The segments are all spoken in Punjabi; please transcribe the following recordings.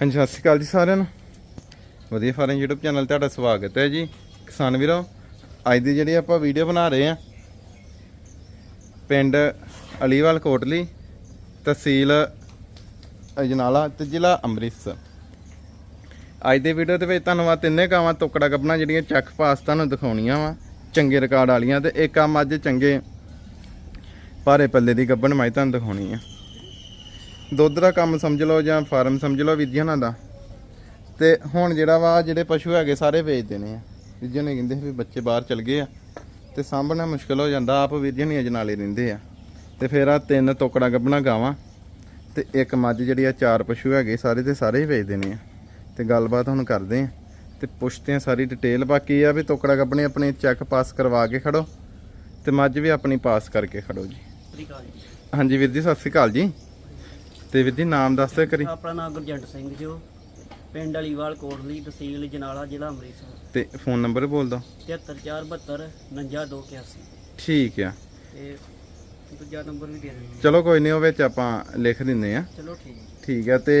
ਹਾਂਜੀ, ਸਤਿ ਸ਼੍ਰੀ ਅਕਾਲ ਜੀ ਸਾਰਿਆਂ ਨੂੰ। ਵਧੀਆ ਫਾਰਮ YouTube ਚੈਨਲ ਤੁਹਾਡਾ ਸਵਾਗਤ ਹੈ ਜੀ। ਕਿਸਾਨ ਵੀਰੋ, ਅੱਜ ਦੀ ਜਿਹੜੀ ਆਪਾਂ ਵੀਡੀਓ ਬਣਾ ਰਹੇ ਆ ਪਿੰਡ ਅਲੀਵਾਲ ਕੋਟਲੀ, ਤਹਿਸੀਲ ਅਜਨਾਲਾ ਤੇ ਜ਼ਿਲ੍ਹਾ ਅੰਮ੍ਰਿਤਸਰ। ਅੱਜ ਦੇ ਵੀਡੀਓ ਦੇ ਵਿੱਚ ਤੁਹਾਨੂੰ ਆ ਤਿੰਨੇ ਕਾਵਾਂ ਟੁਕੜਾ ਗੱਬਣਾ ਜਿਹੜੀਆਂ ਚੱਕ ਪਾਸ ਤੁਹਾਨੂੰ ਦਿਖਾਉਣੀਆਂ ਵਾ। ਚੰਗੇ ਰਿਕਾਰਡ ਵਾਲੀਆਂ ਤੇ ਇੱਕ ਆ ਮੱਝ ਚੰਗੇ, ਭਾਰੇ ਪੱਲੇ ਦੀ ਗੱਬਣ ਮੈਂ ਤੁਹਾਨੂੰ ਦਿਖਾਉਣੀ ਆ। ਦੁੱਧ ਦਾ ਕੰਮ ਸਮਝ ਲਓ ਜਾਂ ਫਾਰਮ ਸਮਝ ਲਓ ਜੀ ਉਹਨਾਂ ਦਾ। ਤੇ ਹੁਣ ਜਿਹੜਾ ਵਾ ਜਿਹੜੇ ਪਸ਼ੂ ਹੈਗੇ ਸਾਰੇ ਵੇਚ ਦੇਣੇ ਆ। ਜੀ ਨੇ ਕਹਿੰਦੇ ਵੀ ਬੱਚੇ ਬਾਹਰ ਚਲ ਗਏ ਆ। ਤੇ ਸਾਂਭਣਾ ਮੁਸ਼ਕਲ ਹੋ ਜਾਂਦਾ ਆਪ ਜੀ ਨਹੀਂ ਅਜਨਾਲੇ ਰਹਿੰਦੇ ਆ। ਤੇ ਫਿਰ ਆ ਤਿੰਨ ਟੋਕੜਾ ਗੱਬਣਾ ਗਾਵਾਂ। ਤੇ ਇੱਕ ਮੱਝ ਜਿਹੜੀ ਆ ਚਾਰ ਪਸ਼ੂ ਹੈਗੇ ਸਾਰੇ ਤੇ ਸਾਰੇ ਹੀ ਵੇਚ ਦੇਣੇ ਆ। ਤੇ ਗੱਲਬਾਤ ਹੁਣ ਕਰਦੇ ਆ। ਤੇ ਪੁੱਛਦੇ ਆ ਸਾਰੀ ਡਿਟੇਲ। ਬਾਕੀ ਆ ਵੀ ਟੋਕੜਾ ਗੱਬਣੇ ਆਪਣੇ ਚੈੱਕ ਪਾਸ ਕਰਵਾ ਕੇ ਖੜੋ। ਤੇ ਮੱਝ ਵੀ ਆਪਣੀ ਪਾਸ ਕਰਕੇ ਖੜੋ ਜੀ। ਹਾਂਜੀ ਵੀਰ ਜੀ ਸਤਿ ਸ਼੍ਰੀ ਅਕਾਲ ਜੀ। ਤੇ ਵੀਰ ਜੀ ਨਾਮ ਦੱਸ ਦਿਓ ਕਰੀ ਆਪਣਾ ਨਾਮ ਗੁਰਜੰਟ ਸਿੰਘ ਜੋ ਪਿੰਡ ਅਲੀਵਾਲ ਕੋਟਲੀ ਤਹਿਸੀਲ ਜਨਾਲਾ ਜ਼ਿਲ੍ਹਾ ਅੰਮ੍ਰਿਤਸਰ। ਤੇ ਫੋਨ ਨੰਬਰ ਬੋਲ ਦੋ 73472 99281 ਠੀਕ ਆ। ਤੇ ਦੂਜਾ ਨੰਬਰ ਵੀ ਦੇ ਦਿੰਦੇ ਚਲੋ ਕੋਈ ਨਹੀਂ ਉਹ ਵਿੱਚ ਆਪਾਂ ਲਿਖ ਦਿੰਨੇ ਆ। ਚਲੋ ਠੀਕ ਠੀਕ ਆ ਤੇ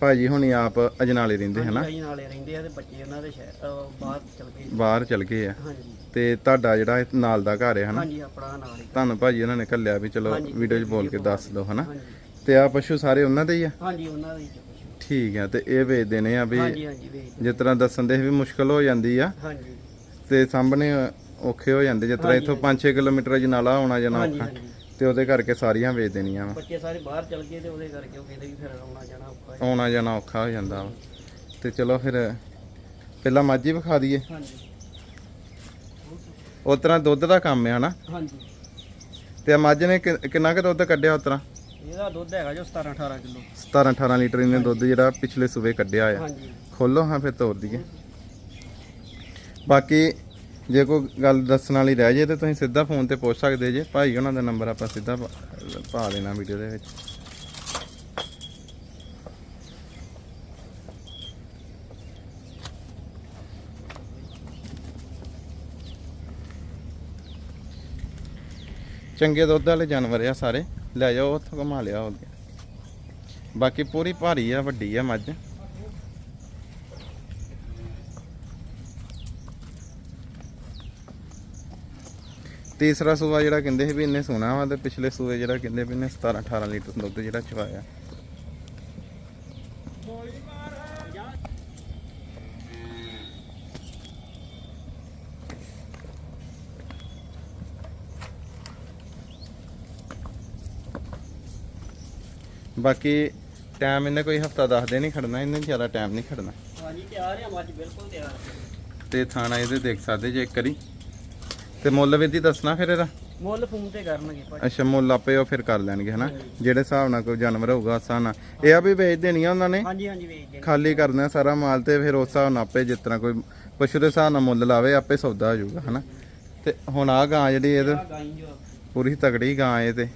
ਭਾਜੀ ਹੁਣੀ ਆਪ ਅਜਨਾਲੇ ਰਹਿੰਦੇ ਹਨਾ? ਹਾਂਜੀ ਨਾਲੇ ਰਹਿੰਦੇ ਆ ਤੇ ਬੱਚੇ ਉਹਨਾਂ ਦੇ ਸ਼ਹਿਰ ਅਹ ਬਾਹਰ ਚਲ ਗਏ। ਬਾਹਰ ਚਲ ਗਏ ਆ। ਹਾਂਜੀ। ਤੇ ਤੁਹਾਡਾ ਜਿਹੜਾ ਇਹ ਨਾਲ ਦਾ ਘਰ ਹੈ ਹਨਾ? ਹਾਂਜੀ ਆਪਣਾ ਨਾਲ ਹੀ। ਤੁਹਾਨੂੰ ਭਾਜੀ ਉਹਨਾਂ ਨੇ ਕੱਲਿਆ ਵੀ ਚਲੋ ਵੀਡੀਓ 'ਚ ਬੋਲ ਕੇ ਦੱਸ ਦਿਓ ਹਨਾ? ਹਾਂਜੀ। ਤੇ ਆ ਪਸ਼ੂ ਸਾਰੇ ਉਹਨਾਂ ਦੇ ਹੀ ਆ? ਹਾਂਜੀ ਉਹਨਾਂ ਦੇ ਹੀ ਕੁਛ। ਠੀਕ ਆ ਤੇ ਇਹ ਵੇਚ ਦੇਣੇ ਆ ਵੀ ਹਾਂਜੀ ਜਿਸ ਤਰ੍ਹਾਂ ਦੱਸਣ ਦੇ ਵੀ ਮੁਸ਼ਕਲ ਹੋ ਜਾਂਦੀ ਆ। ਹਾਂਜੀ। ਤੇ ਸਾਹਮਣੇ ਔਖੇ ਹੋ ਜਾਂਦੇ ਜਿਸ ਤਰ੍ਹਾਂ ਇੱਥੋਂ 5-6 ਕਿਲੋਮੀਟਰ ਅਜਨਾਲਾ ਆਉਣਾ ਜਾਣਾ ਹਾਂਜੀ ਔਖਾ ਹਾਂਜੀ। ਤੇ ਉਹਦੇ ਕਰਕੇ ਸਾਰੀਆਂ ਵੇਚ ਦੇਣੀਆਂ ਵਾ। ਬੱਚੇ ਸਾਰੇ ਬਾਹਰ ਚਲ ਗਏ ਤੇ ਉਹਦੇ ਕਰਕੇ ਉਹ ਕਹਿੰਦੇ ਵੀ ਫਿਰ ਆਉਣਾ ਜਾਣਾ ਔਖਾ ਹੈ। ਆਉਣਾ ਜਾਣਾ ਔਖਾ ਹੋ ਜਾਂਦਾ ਵਾ। ਤੇ ਚਲੋ ਫਿਰ ਪਹਿਲਾਂ ਮੱਝ ਹੀ ਵਿਖਾ ਦਈਏ। ਹਾਂਜੀ। ਉਸ ਤਰ੍ਹਾਂ ਦੁੱਧ ਦਾ ਕੰਮ ਹੈ ਹਨਾ? ਹਾਂਜੀ। ਤੇ ਮੱਝ ਨੇ ਕਿ- ਕਿੰਨਾ ਕੁ ਦੁੱਧ ਕੱਢਿਆ ਉਸ ਤਰ੍ਹਾਂ? ਇਹਦਾ ਦੁੱਧ ਹੈਗਾ ਜੋ 17 18 ਕਿਲੋ। 17 18 ਲੀਟਰ ਇਹਨੇ ਦੁੱਧ ਜਿਹੜਾ ਪਿਛਲੇ ਸੂਬੇ ਕੱਢਿਆ ਆ। ਹਾਂਜੀ। ਖੋਲੋ ਹਾਂ ਫਿਰ ਤੋਰ ਦਈਏ ਬਾਕੀ ਜੇ ਕੋਈ ਗੱਲ ਦੱਸਣ ਵਾਲੀ ਰਹਿ ਜੇ ਤੇ ਤੁਸੀਂ ਸਿੱਧਾ ਫੋਨ ਤੇ ਪੁੱਛ ਸਕਦੇ ਜੇ। ਭਾਈ ਉਹਨਾਂ ਦਾ ਨੰਬਰ ਆਪਾਂ ਸਿੱਧਾ ਪਾ- ਪਾ ਦੇਣਾ ਵੀਡੀਓ ਦੇ ਵਿੱਚ। ਚੰਗੇ ਦੁੱਧ ਵਾਲੇ ਜਾਨਵਰ ਆ ਸਾਰੇ। ਲੈ ਜਾਓ, ਉੱਥੋਂ ਘੁਮਾ ਲਿਆ ਹੋ ਗਿਆ ਬਾਕੀ ਪੂਰੀ ਭਾਰੀ ਆ, ਵੱਡੀ ਆ ਮੱਝ। ਤੀਸਰਾ ਸੂਆ ਜਿਹੜਾ ਕਹਿੰਦੇ ਸੀ ਵੀ ਇਹਨੇ ਸੋਨਾ ਵਾ, ਤੇ ਪਿਛਲੇ ਸੂਏ ਜਿਹੜਾ ਕਹਿੰਦੇ ਵੀ ਇਹਨੇ 17 18 ਲੀਟਰ ਦੁੱਧ ਜਿਹੜਾ ਚਵਾਇਆ। ਬਾਕੀ ਟਾਈਮ ਇਹਨੇ ਕੋਈ ਹਫਤਾ ਦੱਸਦੇ ਨਹੀਂ ਖੜਨਾ ਇਹਨੇ ਜ਼ਿਆਦਾ ਟਾਈਮ ਨਹੀਂ ਖੜਨਾ। ਹਾਂਜੀ ਤਿਆਰ ਆ ਮੱਝ ਬਿਲਕੁਲ ਤਿਆਰ ਤੇ ਥਾਣਾ ਇਹਦੇ ਦੇਖ ਸਕਦੇ ਜੇ ਇੱਕ ਵਾਰੀ। ਤੇ ਮੁੱਲ ਵੀ ਦੀ ਦੱਸਣਾ ਫਿਰ ਇਹਦਾ? ਮੁੱਲ ਫੋਨ ਤੇ ਕਰਨਗੇ ਭਾਜੀ। ਅੱਛਾ ਮੁੱਲ ਆਪੇ ਉਹ ਫਿਰ ਕਰ ਲੈਣਗੇ ਹਨਾ? ਜਿਹੜੇ ਹਿਸਾਬ ਨਾਲ ਕੋਈ ਜਾਨਵਰ ਹੋਊਗਾ ਹਿਸਾਬ ਨਾਲ। ਇਹ ਆ ਵੀ ਵੇਚ ਦੇਣੀਆਂ ਉਹਨਾਂ ਨੇ? ਹਾਂਜੀ ਹਾਂਜੀ ਵੇਚ ਦੇਣ ਖਾਲੀ ਕਰਨਾ ਸਾਰਾ ਮਾਲ ਤੇ ਫਿਰ ਉਸ ਹਿਸਾਬ ਨਾਲ ਆਪੇ ਜਿਸ ਤਰ੍ਹਾਂ ਕੋਈ ਪਸ਼ੂ ਦੇ ਹਿਸਾਬ ਨਾਲ ਮੁੱਲ ਲਾਵੇ ਆਪੇ ਸੌਦਾ ਹੋ ਜਾਊਗਾ ਹਨਾ? ਤੇ ਹੁਣ ਆ ਗਾਂ ਜਿਹੜੀ ਇਹ ਆਹ ਗਾਈ ਜੋ। ਪੂਰੀ ਤਗੜੀ ਗਾਂ ਇਹ ਤੇ।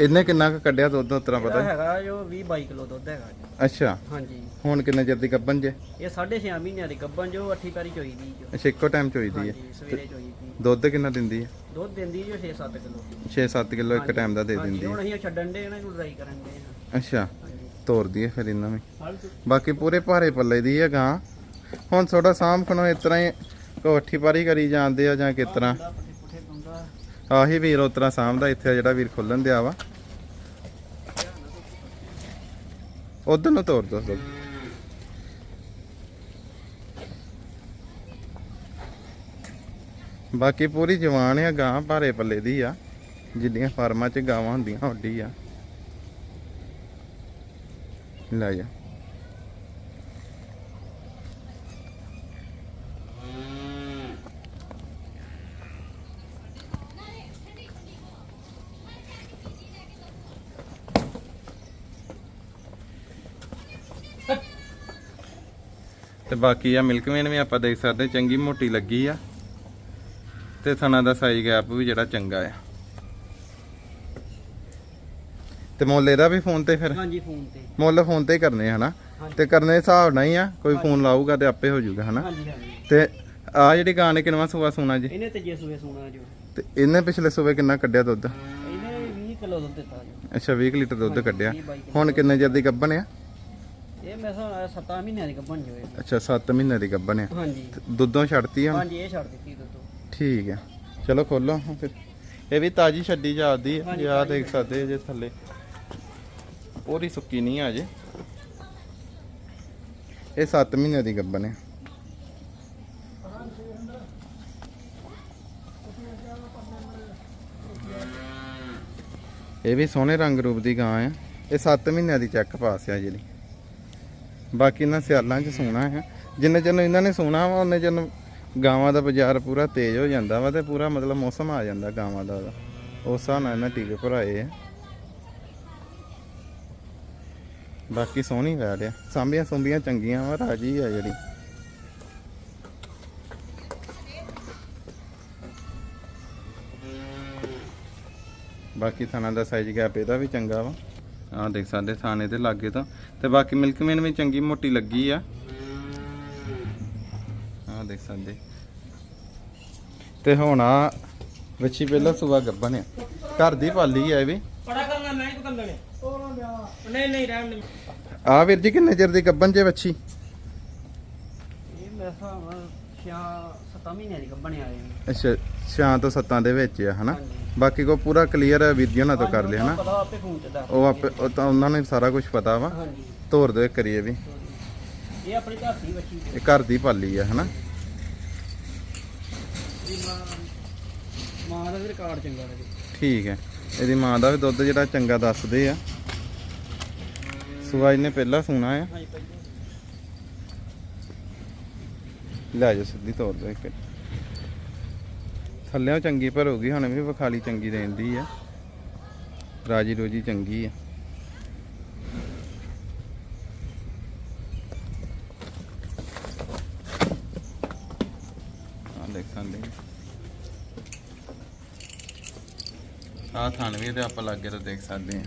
ਇਹਨੇ ਕਿੰਨਾ ਕੁ ਕੱਢਿਆ ਦੁੱਧ ਉਤਰਾ ਇਹਦਾ ਪਤਾ? ਹੈਗਾ ਜੋ 20 22 ਕਿਲੋ ਦੁੱਧ ਹੈਗਾ ਜੀ। ਅੱਛਾ। ਹਾਂਜੀ। ਹੁਣ ਕਿੰਨੇ ਚਿਰ ਦੀ ਗੱਭਣ ਜੇ? ਇਹ 6.5 ਮਹੀਨਿਆਂ ਦੀ ਗੱਬਨ ਜੋ 8 ਪੈਰੀ ਚੋਈ ਦੀ ਜੋ। ਅੱਛਾ ਇੱਕੋ ਟਾਈਮ ਚੋਈਦੀ ਹੈ। ਹਾਂਜੀ ਸਵੇਰੇ ਚੋਈ ਦੀ। ਦੁੱਧ ਕਿੰਨਾ ਦਿੰਦੀ ਹੈ? ਦੁੱਧ ਦਿੰਦੀ ਜੋ 6-7 ਕਿਲੋ। 6-7 ਕਿਲੋ ਇੱਕ ਟਾਈਮ ਦਾ ਦੇ ਹਾਂਜੀ ਦਿੰਦੀ ਹੈ। ਹੁਣ ਅਸੀਂ ਛੱਡਣ ਦੇ ਇਹਨਾਂ ਨੂੰ ਡਰਾਈ ਕਰਨ ਦੇ ਅੱਛਾ ਤੋਰਦੀ ਹੈ ਫਿਰ ਇਹਨਾਂ ਵੀ ਬਾਕੀ ਪੂਰੇ ਭਾਰੇ ਪੱਲੇ ਦੀ ਹੈ ਗਾਂ। ਹੁਣ ਥੋੜਾ ਸਾਂਭ ਖਣੋ ਇਸ ਤਰ੍ਹਾਂ ਹੀ ਕੋਠੀ ਪਾਰੀ ਕਰੀ ਜਾਂਦੇ ਆ ਜਾਂ ਕਿਸ ਤਰ੍ਹਾਂ? ਪੱਠੇ ਪੁੱਠੇ ਪਾਉਂਦਾ ਆਹੀ ਵੀਰ ਉਸ ਤਰ੍ਹਾਂ ਸਾਂਭਦਾ ਇੱਥੇ ਜਿਹੜਾ ਵੀਰ ਖੋਲਣ ਦਿਆ ਵਾ। ਉਧਰ ਨੂੰ ਤੋਰ ਦੋ। ਬਾਕੀ ਪੂਰੀ ਜਵਾਨ ਆ, ਗਾਂ ਭਾਰੇ ਪੱਲੇ ਦੀ ਆ। ਜਿੱਡੀਆਂ ਫਾਰਮਾਂ 'ਚ ਗਾਵਾਂ ਹੁੰਦੀਆਂ, ਓਡੀ ਆ। ਲੈ ਜਾ। ਤੇ ਬਾਕੀ ਆ ਮਿਲਕਵੇਨ ਵੀ ਆਪਾਂ ਦੇਖ ਸਕਦੇ ਚੰਗੀ ਮੋਟੀ ਲੱਗੀ ਆ। ਤੇ ਥਣਾ ਦਾ ਸਾਈਜ਼ ਗੈਪ ਵੀ ਜਿਹੜਾ ਚੰਗਾ ਆ। ਤੇ ਮੁੱਲ ਇਹਦਾ ਵੀ ਫੋਨ ਤੇ ਫਿਰ? ਹਾਂਜੀ ਫੋਨ ਤੇ। ਮੁੱਲ ਫੋਨ ਤੇ ਕਰਨੇ ਹਨਾ। ਤੇ ਕਰਨੇ ਹਿਸਾਬ ਨਾਲ ਹੀ ਆ ਕੋਈ ਫੋਨ ਲਾਊਗਾ ਤੇ ਆਪੇ ਹੋ ਜਾਊਗਾ ਹਨਾ? ਹਾਂਜੀ ਹਾਂਜੀ। ਤੇ ਆ ਜਿਹੜੀ ਗਾਂ ਨੇ ਕਿੰਨਵਾ ਸੂਆ ਸੋਨਾ ਜੀ? ਇਹਨੇ ਤੇ ਜੇ ਸੂਏ ਸੋਣਾ ਜੋ। ਤੇ ਇਹਨੇ ਪਿਛਲੇ ਸੂਬੇ ਕਿੰਨਾ ਕੱਢਿਆ ਦੁੱਧ? ਇਹਨੇ 20 ਕਿਲੋ ਦੁੱਧ ਦਿੱਤਾ ਜੋ। ਅੱਛਾ 20 ਲੀਟਰ ਦੁੱਧ ਕੱਢਿਆ। 20 22 ਹੁਣ ਕਿੰਨੇ ਚਿਰ ਦੀ ਗੱਭਣ ਆ? ਇਹ ਮੈਂ ਸਾਂ 7 ਮਹੀਨਿਆਂ ਦੀ ਗੱਭਣ ਜੋ ਇਹ ਅੱਛਾ 7 ਮਹੀਨੇ ਦੀ ਗੱਭਣ ਆ। ਹਾਂਜੀ। ਤੇ ਦੁੱਧੋਂ ਛੱਡਤੀ ਆ? ਹੁਣ? ਹਾਂਜੀ ਇਹ ਛੱਡ ਦਿੱਤੀ ਦੁੱਧੋਂ। ਠੀਕ ਹੈ ਚਲੋ ਖੋਲੋ ਹੁਣ ਫਿਰ। ਇਹ ਵੀ ਤਾਜੀ ਛੱਡੀ ਜਾਂਦੀ ਹੈ ਹਾਂਜੀ, ਯਾ ਤਾਜ਼ੀ ਦੇਖ ਸਕਦੇ ਜੇ ਥੱਲੇ। ਪੂਰੀ ਸੁੱਕੀ ਨਹੀਂ ਆ ਜੇ। ਇਹ 7 ਮਹੀਨੇ ਦੀ ਗੱਭਣ ਹੈ ਇਹ ਵੀ ਸੋਹਣੇ ਰੰਗ ਰੂਪ ਦੀ ਗਾਂ ਹੈ ਇਹ 7 ਮਹੀਨਿਆਂ ਦੀ ਚੈੱਕ ਪਾਸ ਆ ਜਿਹੜੀ। ਬਾਕੀ ਇਹਨਾਂ ਸਿਆਲਾਂ 'ਚ ਸੋਣਾ ਹੈ। ਜਿੰਨੇ ਚਿਰ ਨੂੰ ਇਹਨਾਂ ਨੇ ਸੋਣਾ ਵਾ, ਉਹਨੇ ਚਿਰ ਨੂੰ ਗਾਵਾਂ ਦਾ ਬਾਜ਼ਾਰ ਪੂਰਾ ਤੇਜ਼ ਹੋ ਜਾਂਦਾ ਵਾ ਤੇ ਪੂਰਾ ਮਤਲਬ ਮੌਸਮ ਆ ਜਾਂਦਾ ਗਾਵਾਂ ਦਾ। ਉਹਦਾ। ਉਸ ਹਿਸਾਬ ਨਾਲ ਇਹਨਾਂ ਟੀਕੇ ਭਰਾਏ ਆ। ਬਾਕੀ ਸੋਹਣੀ ਵੈੜ ਆ। ਸਾਂਭੀਆਂ ਸੁੰਬੀਆਂ ਚੰਗੀਆਂ ਵਾ, ਰਾਜੀ ਆ ਜਿਹੜੀ। ਬਾਕੀ ਥਾਣਾ ਦਾ ਸਾਈਜ਼ ਗੈਪ ਇਹਦਾ ਵੀ ਚੰਗਾ ਵਾ। ਆਹ ਦੇਖ ਸਕਦੇ ਥਾਣੇ ਦੇ ਲਾਗੇ ਤਾਂ। ਤੇ ਬਾਕੀ ਮਿਲਕਮੈਨ ਵੀ ਚੰਗੀ ਮੋਟੀ ਲੱਗੀ ਆ। ਆਹ ਦੇਖ ਸਕਦੇ। ਤੇ ਹੁਣ ਆ ਵੱਛੀ ਪਹਿਲਾਂ ਸੁਆ ਗੱਬਨ ਆ। ਘਰ ਦੀ ਪਾਲੀ ਆ ਇਹ ਵੀ। ਪੜਾ ਕਰਨਾ ਮੈਂ ਹੀ ਕੰਦਣੇ ਨਹੀਂ ਨਹੀਂ ਰਹਿਣ ਦੇ। ਆ ਵੀਰ ਜੀ ਕਿੰਨੇ ਚਿਰ ਦੀ ਗੱਬਨ ਜੇ ਵੱਛੀ? ਇਹ ਮੈਂ ਸਾਂ 6 7 ਮਹੀਨਿਆਂ ਦੀ ਗੱਭਣ ਆ ਇਹ। ਅੱਛਾ ਛਾਂ ਤੋਂ ਸੱਤਾਂ ਦੇ ਵਿੱਚ ਆ ਹਨਾ? ਹਾਂਜੀ। ਬਾਕੀ ਕੋ ਪੂਰਾ ਕਲੀਅਰ ਹੈ ਵੀਰ ਜੀ ਉਹਨਾਂ ਤੋਂ ਕਰ ਲਿਆ ਹਨਾ? ਪਤਾ ਆਪੇ ਫੋਨ ਚ ਦੱਸ ਉਹ ਆਪੇ ਉਹ ਤਾਂ ਉਹਨਾਂ ਨੂੰ ਸਾਰਾ ਕੁਝ ਪਤਾ ਵਾ। ਹਾਂਜੀ। ਤੋਰ ਦੇ ਕਰੀਏ ਵੀ। ਇਹ ਆਪਣੀ ਘਰ ਦੀ ਬੱਚੀ ਇਹ ਘਰ ਦੀ ਪਾਲੀ ਆ ਹਨਾ? ਦੀ ਮਾਂ ਮਾਂ ਦਾ ਵੀ ਰਿਕਾਰਡ ਚੰਗਾ ਲੱਗੇ ਠੀਕ ਹੈ। ਇਹਦੀ ਮਾਂ ਦਾ ਵੀ ਦੁੱਧ ਜਿਹੜਾ ਚੰਗਾ ਦੱਸਦੇ ਆ। ਸੁਆ ਇਹਨੇ ਪਹਿਲਾਂ ਸੂਣਾ ਆ। ਹਾਂਜੀ ਪਹਿਲਾਂ। ਲੈ ਜਾ ਸਿੱਧੀ ਤੌਰ ਤੇ ਇੱਕ ਥੱਲਿਆਂ ਚੰਗੀ ਭਰੂਗੀ ਹੁਣ ਵੀ ਵਿਖਾਲੀ ਚੰਗੀ ਦੇਂਦੀ ਆ। ਰਾਜੀ ਰੋਜੀ ਚੰਗੀ ਆ। ਆ ਦੇਖ ਸਕਦੇ ਆ ਥਣ ਵੀ ਤੇ ਆਪਾਂ ਲੱਗੇ ਤਾਂ ਦੇਖ ਸਕਦੇ ਆ।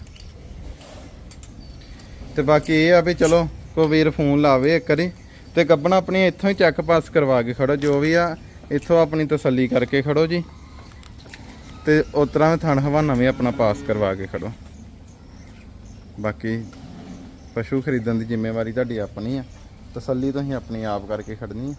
ਤੇ ਬਾਕੀ ਇਹ ਆ ਵੀ ਚਲੋ, ਕੋਈ ਵੀਰ ਫੋਨ ਲਾਵੇ ਇੱਕ ਵਾਰੀ, ਤੇ ਗੱਬਣਾ ਆਪਣੀ ਇੱਥੋਂ ਹੀ ਚੈੱਕ ਪਾਸ ਕਰਵਾ ਕੇ ਖੜੋ, ਜੋ ਵੀ ਆ ਇੱਥੋਂ ਆਪਣੀ ਤਸੱਲੀ ਕਰਕੇ ਖੜੋ ਜੀ। ਤੇ ਉਸ ਤਰ੍ਹਾਂ ਥਣ ਹਵਾਨਾ ਵੀ ਆਪਣਾ ਪਾਸ ਕਰਵਾ ਕੇ ਖੜੋ। ਬਾਕੀ ਪਸ਼ੂ ਖਰੀਦਣ ਦੀ ਜ਼ਿੰਮੇਵਾਰੀ ਤੁਹਾਡੀ ਆਪਣੀ ਆ। ਤਸੱਲੀ ਤੁਸੀਂ ਆਪਣੀ ਆਪ ਕਰਕੇ ਖੜਨੀ ਆ।